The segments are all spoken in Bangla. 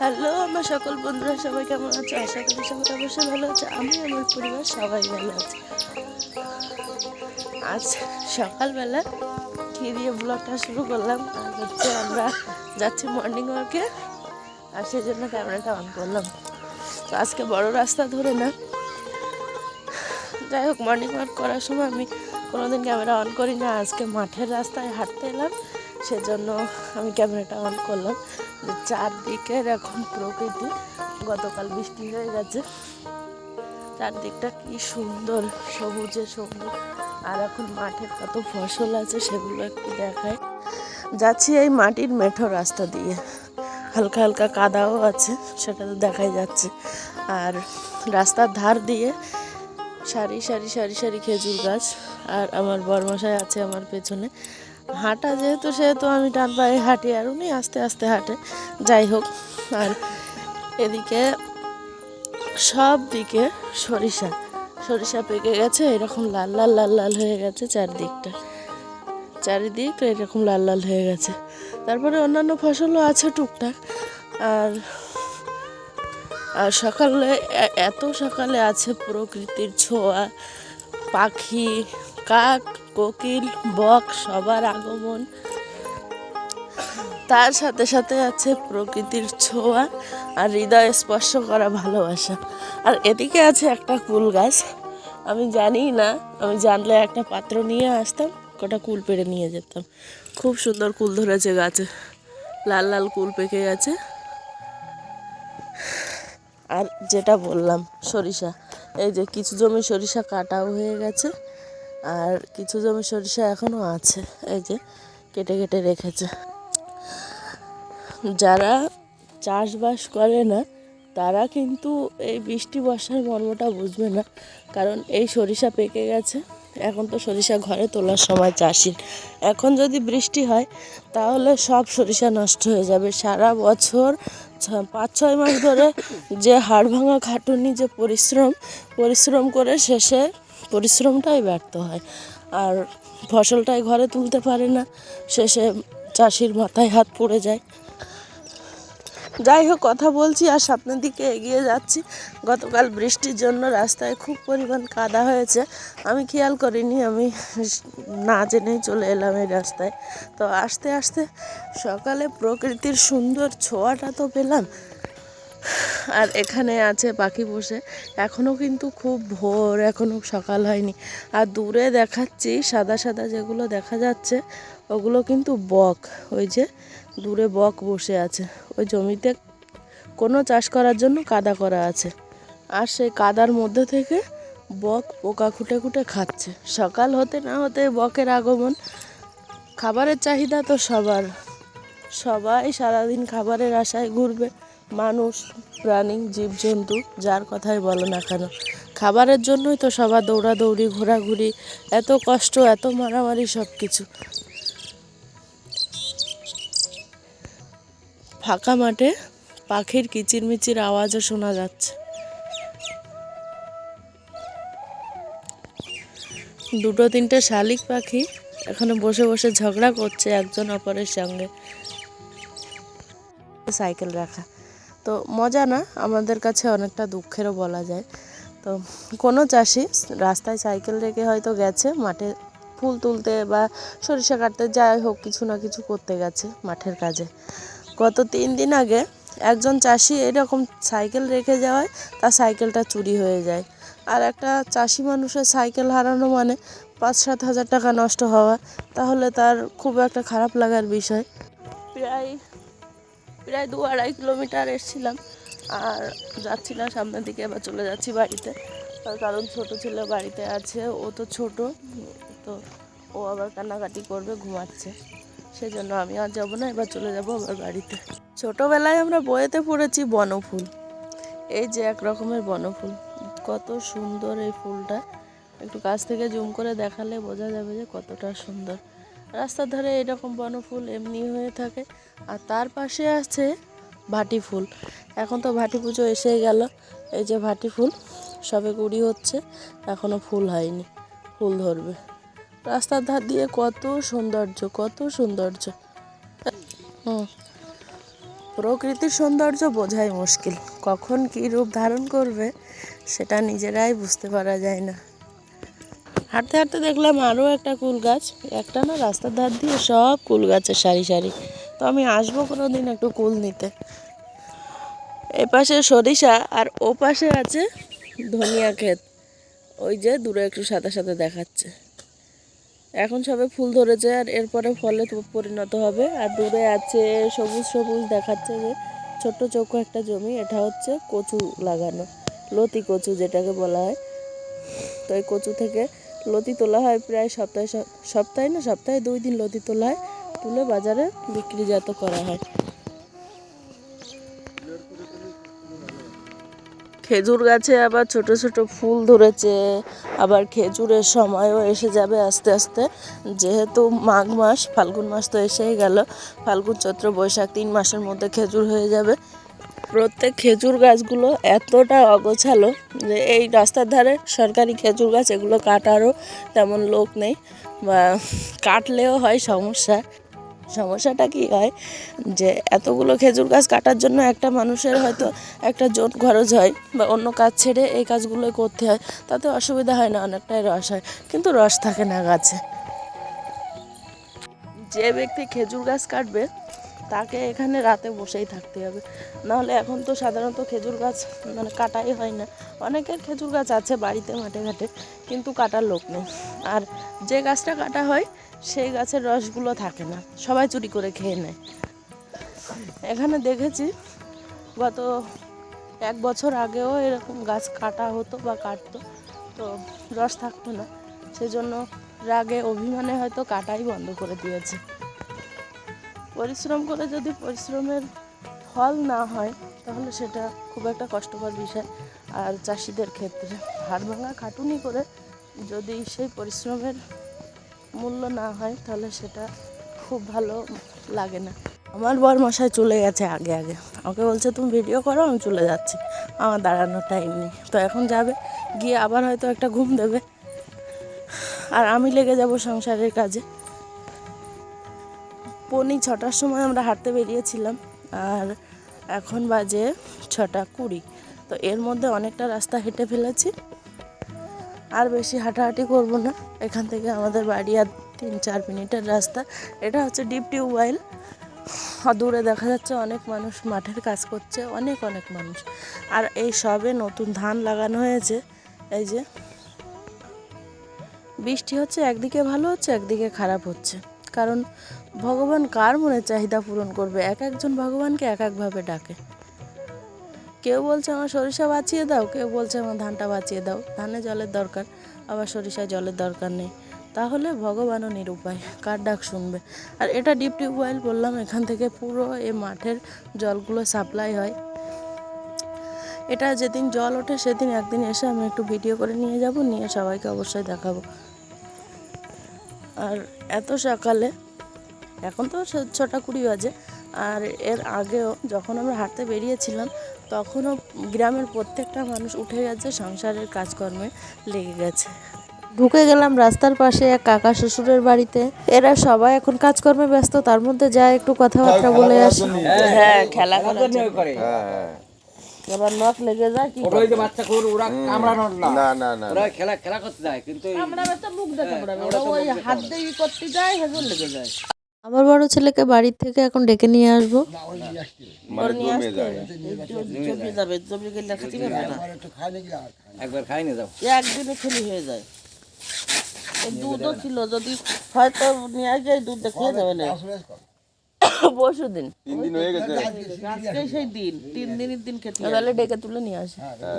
হ্যালো, আমার সকল বন্ধুরা সবাই কেমন আছে? আশা করি সবাই অবশ্যই ভালো আছে। আমি আমার পরিবার সবাই ভালো আছে। আজ সকালবেলা কি দিয়ে ব্লগটা শুরু করলাম। আর হচ্ছে আমরা যাচ্ছি মর্নিং ওয়াকে আর সেই জন্য ক্যামেরাটা অন করলাম। তো আজকে বড় রাস্তা ধরে না। যাই হোক মর্নিং ওয়াক করার সময় আমি কোনোদিন ক্যামেরা অন করি না আজকে মাঠের রাস্তায় হাঁটতে এলাম। সেজন্য আমি ক্যামেরাটা অন করলাম। চারদিকের এখন প্রকৃতি, গতকাল বৃষ্টি হয়ে গেছে। চারদিকটা কি সুন্দর, সবুজে সবুজ। আর এখন মাঠে কত ফসল আছে সেগুলো একটু দেখায় যাচ্ছি এই মাটির মেঠো রাস্তা দিয়ে। হালকা হালকা কাদাও আছে, সেটা তো দেখাই যাচ্ছে। আর রাস্তার ধার দিয়ে সারি সারি সারি সারি খেজুর গাছ, আর আমার বরমশাই আছে আমার পেছনে। হাঁটা যেহেতু, সেহেতু আমি টান পায়ে হাঁটি আর উনি আস্তে আস্তে হাঁটে। যাই হোক, আর এদিকে সব দিকে সরিষা। সরিষা পেকে গেছে, এরকম লাল লাল লাল লাল হয়ে গেছে চারদিকটা। চারিদিক এরকম লাল লাল হয়ে গেছে। তারপরে অন্যান্য ফসলও আছে টুকটাক। আর আর সকালে এত সকালে আছে প্রকৃতির ছোঁয়া, পাখি কাক, কোকিল, বক, সবার আগমন। তার সাথে সাথে আছে প্রকৃতির ছোঁয়া আর হৃদয় স্পর্শ করা ভালোবাসা। আর এদিকে আছে একটা কুল গাছ। আমি জানি না, আমি জানলে একটা পাত্র নিয়ে আসতাম কটা কুল পেড়ে নিয়ে যেতাম। খুব সুন্দর কুল ধরেছে গাছে। লাল লাল কুল পেকে গেছে। আর যেটা বললাম, সরিষা। এই যে কিছু জমি সরিষা কাটাও হয়ে গেছে। আর কিছু জমি সরিষা এখনও আছে, এই যে কেটে কেটে রেখেছে। যারা চাষবাস করে না, তারা কিন্তু এই বৃষ্টি বর্ষার মর্মটা বুঝবে না, কারণ এই সরিষা পেকে গেছে। এখন তো সরিষা ঘরে তোলার সময় চাষির। এখন যদি বৃষ্টি হয়, তাহলে সব সরিষা নষ্ট হয়ে যাবে। সারা বছর পাঁচ, ছয় মাস ধরে যে হাড় ভাঙা খাটুনি, যে পরিশ্রম পরিশ্রম করে শেষে পরিশ্রমটাই ব্যর্থ হয়। আর ফসলটাই ঘরে তুলতে পারে না, শেষে চাষির মাথায় হাত পড়ে যায়। যাই হোক, কথা বলছি আর সামনের দিকে এগিয়ে যাচ্ছি। গতকাল বৃষ্টির জন্য রাস্তায় খুব পরিমাণ কাদা হয়েছে। আমি খেয়াল করিনি, আমি না জেনেই চলে এলাম এই রাস্তায়। তো আস্তে আস্তে সকালে প্রকৃতির সুন্দর ছোঁয়াটা তো পেলাম। আর এখানে আছে পাখি বসে। এখনও কিন্তু খুব ভোর এখনও সকাল হয়নি। আর দূরে দেখাচ্ছি সাদা সাদা যেগুলো দেখা যাচ্ছে, ওগুলো কিন্তু বক। ওই যে দূরে বক বসে আছে। ওই জমিতে কোনো চাষ করার জন্য কাদা করা আছে। আর সেই কাদার মধ্যে থেকে বক পোকা খুঁটে খুঁটে খাচ্ছে। সকাল হতে না হতে বকের আগমন। খাবারের চাহিদা তো সবার। সবাই সারাদিন খাবারের আশায় ঘুরবে। মানুষ, প্রাণী, জীবজন্তু, যার কথাই বলো না কেন। খাবারের জন্যই তো সবার দৌড়াদৌড়ি, ঘোরাঘুরি, এত কষ্ট, এত মারামারি সব কিছু ফাঁকা মাঠে পাখির কিচিরমিচির আওয়াজও শোনা যাচ্ছে। দুটো তিনটে শালিক পাখি এখানে বসে বসে ঝগড়া করছে একজন অপরের সঙ্গে। সাইকেল রাখা। তো মজা না, আমাদের কাছে অনেকটা দুঃখেরও বলা যায়। তো কোনো চাষি রাস্তায় সাইকেল রেখে হয়তো গেছে, মাঠে ফুল তুলতে বা সরিষা কাটতে যাই হোক, কিছু না কিছু করতে গেছে মাঠের কাজে। গত তিন দিন আগে একজন চাষি এরকম সাইকেল রেখে যাওয়ায় তার সাইকেলটা চুরি হয়ে যায়। আর একটা চাষি মানুষের সাইকেল হারানো মানে পাঁচ সাত হাজার টাকা নষ্ট হওয়া, তাহলে তার খুব একটা খারাপ লাগার বিষয়। প্রায় প্রায় দু আড়াই কিলোমিটার এসেছিলাম আর যাচ্ছিলাম সামনের দিকে, এবার চলে যাচ্ছি বাড়িতে। কারণ ছোট ছেলে বাড়িতে আছে, ও তো ছোট, তো ও আবার কান্নাকাটি করবে, ঘুমাচ্ছে। সেজন্য আমি আর যাব না, এবার চলে যাব আবার বাড়িতে। ছোটোবেলায় আমরা বইয়েতে পড়েছি বনফুল। এই যে এক রকমের বনফুল। কত সুন্দর এই ফুলটা। একটু কাছ থেকে জুম করে দেখালে বোঝা যাবে যে কতটা সুন্দর। রাস্তার ধারে এরকম বনফুল এমনি হয়ে থাকে। আর তার পাশে আছে ভাটি ফুল। এখন তো ভাটি পুজো এসেই গেল। এই যে ভাটি ফুল, সবে কুড়ি হচ্ছে এখনও ফুল হয়নি, ফুল ধরবে। রাস্তার ধার দিয়ে কত সৌন্দর্য কত সৌন্দর্য। হুম, প্রকৃতির সৌন্দর্য বোঝাই মুশকিল। কখন কী রূপ ধারণ করবে, সেটা নিজেরাই বুঝতে পারা যায় না। হাঁটতে হাঁটতে দেখলাম আরও একটা কুল গাছ। একটা না রাস্তার ধার দিয়ে সব কুল গাছের সারি সারি। তো আমি আসব কোনো দিন একটু কুল নিতে। এ পাশে সরিষা আর ও পাশে আছে ধনিয়া ক্ষেত। ওই যে দূরে একটু সাথে সাথে দেখাচ্ছে। এখন সবে ফুল ধরেছে আর এরপরে ফলে পরিণত হবে। আর দূরে আছে সবুজ সবুজ দেখাচ্ছে যে ছোট্ট চৌকো একটা জমি। এটা হচ্ছে কচু লাগানো। লতি কচু যেটাকে বলা হয়। তো এই কচু থেকে লতি তোলা হয় প্রায় সপ্তাহে সপ্তাহে না, সপ্তাহে দুই দিন লতি তোলা হয়, তুলে বাজারে বিক্রিজাত করা হয়। খেজুর গাছে আবার ছোট ছোট ফুল ধরেছে, আবার খেজুরের সময়ও এসে যাবে আস্তে আস্তে। যেহেতু মাঘ মাস, ফাল্গুন মাস তো এসেই গেল, ফাল্গুন চৈত্র বৈশাখ তিন মাসের মধ্যে খেজুর হয়ে যাবে। প্রত্যেক খেজুর গাছগুলো এতটা অগোছালো যে এই রাস্তার ধারে সরকারি খেজুর গাছ, এগুলো কাটারও তেমন লোক নেই বা কাটলেও হয় সমস্যা। সমস্যাটা কি হয় যে এতগুলো খেজুর গাছ কাটার জন্য একটা মানুষের হয়তো একটা জোট খরচ হয় বা অন্য কাজ ছেড়ে এই কাজগুলোই করতে হয়, তাতে অসুবিধা হয় না, অনেকটাই রস হয়। কিন্তু রস থাকে না গাছে। যে ব্যক্তি খেজুর গাছ কাটবে তাকে এখানে রাতে বসেই থাকতে হবে। নাহলে এখন তো সাধারণত খেজুর গাছ মানে কাটাই হয় না। অনেকের খেজুর গাছ আছে বাড়িতে মাঠে ঘাটে, কিন্তু কাটার লোক নেই। আর যে গাছটা কাটা হয়, সেই গাছের রসগুলো থাকে না। সবাই চুরি করে খেয়ে নেয়। এখানে দেখেছি, গত এক বছর আগেও এরকম গাছ কাটা হতো বা কাটতো, তো রস থাকতো না। সেজন্য রাগে অভিমানে হয়তো কাটাই বন্ধ করে দিয়েছে। পরিশ্রম করে যদি পরিশ্রমের ফল না হয়, তাহলে সেটা খুব একটা কষ্টকর বিষয়। আর চাষিদের ক্ষেত্রে হাড় ভাঙা খাটুনি করে যদি সেই পরিশ্রমের মূল্য না হয়, তাহলে সেটা খুব ভালো লাগে না। আমার বর মশাই চলে গেছে আগে আগে। আমাকে বলছে, তুমি ভিডিও করো, আমি চলে যাচ্ছি। আমার দাঁড়ানোর টাইম নেই। তো এখন যাবে, গিয়ে আবার হয়তো একটা ঘুম দেবে। আর আমি লেগে যাব সংসারের কাজে। পৌনি ছটার সময় আমরা হাঁটতে বেরিয়েছিলাম, আর এখন বাজে ছটা কুড়ি। তো এর মধ্যে অনেকটা রাস্তা হেঁটে ফেলেছি, আর বেশি হাঁটাহাঁটি করব না। এখান থেকে আমাদের বাড়ি আর তিন চার মিনিটের রাস্তা। এটা হচ্ছে ডিপ টিউবওয়েল। আর দূরে দেখা যাচ্ছে অনেক মানুষ মাঠের কাজ করছে, অনেক অনেক মানুষ। আর এই সবে নতুন ধান লাগানো হয়েছে, এই যে বৃষ্টি হচ্ছে, একদিকে ভালো হচ্ছে, একদিকে খারাপ হচ্ছে। কারণ ভগবান কার মনে চাহিদা পূরণ করবে? এক একজন ভগবানকে এক একভাবে ডাকে। কেউ বলছে, আমার সরিষা বাঁচিয়ে দাও। কেউ বলছে, আমার ধানটা বাঁচিয়ে দাও। ধানে জলের দরকার, আবার সরিষায় জলের দরকার নেই। তাহলে ভগবানও নিরুপায়, কার ডাক শুনবে? আর এটা ডিপ টিউবওয়েল বললাম, এখান থেকে পুরো এই মাঠের জলগুলো সাপ্লাই হয়। এটা যেদিন জল ওঠে, সেদিন একদিন এসে আমি একটু ভিডিও করে নিয়ে যাব, নিয়ে সবাইকে অবশ্যই দেখাবো। আর এত সকালে এখন তো ছটা কুড়ি বাজে আর এর আগেও যখন আমরা হাঁটতে বেরিয়েছিলাম তখনও গ্রামের প্রত্যেকটা মানুষ উঠে গেছে সংসারের কাজকর্মে লেগে গেছে। ঢুকে গেলাম রাস্তার পাশে এক কাকা শ্বশুরের বাড়িতে। এরা সবাই এখন কাজকর্মে ব্যস্ত তার মধ্যে যায় একটু কথাবার্তা বলে আসি। হ্যাঁ খেলা করার জন্য। করে। এবার নখ লেগে যায় কি ওরা যে বাচ্চা করে ওরা কামড়ানোর না। না না না ওরা খেলা খেলা করতে যায় কিন্তু কামড়াবে তো মুখ দেখে কামড়াবে ওরা ওই হাত দিয়ে করতে যায় হেজল লেগে যায়। আমার বড় ছেলেকে বাড়ির থেকে এখন ডেকে নিয়ে আসব। মানে জমে যায়। জমে যাবে জমে গেলে খেতে পারবে না। একবার খাই নিয়ে যাও। একদিনে খেলি হয়ে যায়। দুধও ছিল যদি হয়তো নিয়ে এই দুধ খেয়ে যাবে না। পরশু দিন। তিন দিন হয়ে গেছে। আজকে সেই দিন তিন দিনের দিন খেতে তাহলে ডেকে তুলে নিয়ে আসে।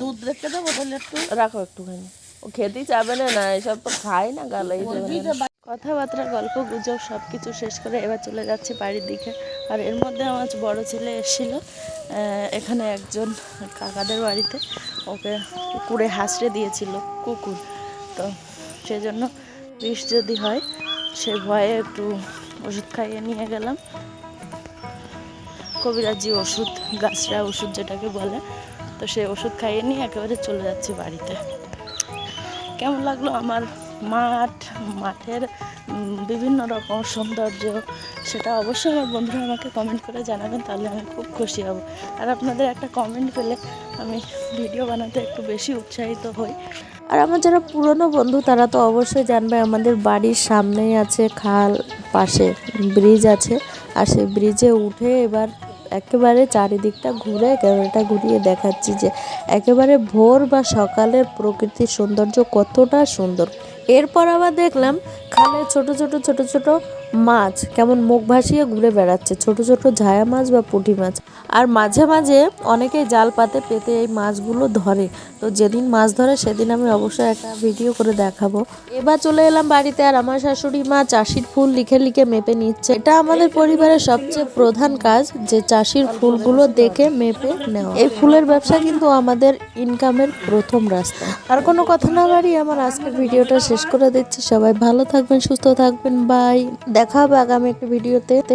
দুধ রেখে দেবো তাহলে একটু? রাখো একটুখানি। ও খেতেই চাবে না না এসব তো খায় না গালাই যাবে না। কথাবার্তা গল্প গুজব সব কিছু শেষ করে এবার চলে যাচ্ছে বাড়ির দিকে। আর এর মধ্যে আমার বড় ছেলে এসেছিল এখানে একজন কাকাদের বাড়িতে। ওকে কুকুরে হাসড়ে দিয়েছিল কুকুর। তো সেজন্য বিষ যদি হয় সে ভয়ে একটু ওষুধ খাইয়ে নিয়ে গেলাম। কবিরাজি ওষুধ, গাছরা ওষুধ যেটাকে বলে, তো সেই ওষুধ খাইয়ে নিয়ে একেবারে চলে যাচ্ছি বাড়িতে। কেমন লাগল আমার মাঠ, মাঠের বিভিন্ন রকম সৌন্দর্য, সেটা অবশ্যই আমার বন্ধুরা আমাকে কমেন্ট করে জানাবেন, তাহলে আমি খুব খুশি হব। আর আপনাদের একটা কমেন্ট পেলে আমি ভিডিও বানাতে একটু বেশি উৎসাহিত হই। আর আমার যারা পুরনো বন্ধু, তারা তো অবশ্যই জানবে, আমাদের বাড়ির সামনেই আছে খাল, পাশে ব্রিজ আছে। আর সেই ব্রিজে উঠে এবার একেবারে চারিদিকটা ঘুরে ক্যামেরাটা ঘুরিয়ে দেখাচ্ছি যে, একেবারে ভোর বা সকালের প্রকৃতির সৌন্দর্য কতটা সুন্দর। এরপর আবার দেখলাম খালে ছোট ছোট ছোট ছোট মাছ, কেমন মুখ ভাসিয়ে ঘুরে বেড়াচ্ছে, ছোট ছোট ঝায়া মাছ বা পুঁটি মাছ। আর মাঝে মাঝে অনেকেই জাল পাতে পেতে এই মাছগুলো ধরে। তো যেদিন মাছ ধরে, সেদিন আমি অবশ্যই একটা ভিডিও করে দেখাবো। এবার চলে এলাম বাড়িতে, আর আমার শাশুড়ি মা চাষির ফুল লিখে লিখে মেপে নিচ্ছে। এটা আমাদের পরিবারের সবচেয়ে প্রধান কাজ, যে চাষির ফুলগুলো দেখে মেপে নেওয়া। এই ফুলের ব্যবসা কিন্তু আমাদের ইনকামের প্রথম রাস্তা। আর কোনো কথা না বাড়ি আমার আজকের ভিডিওটা শেষ করে দিচ্ছি। সবাই ভালো থাকবেন, সুস্থ থাকবেন বাই দেখা হবে আগামী একটি ভিডিওতে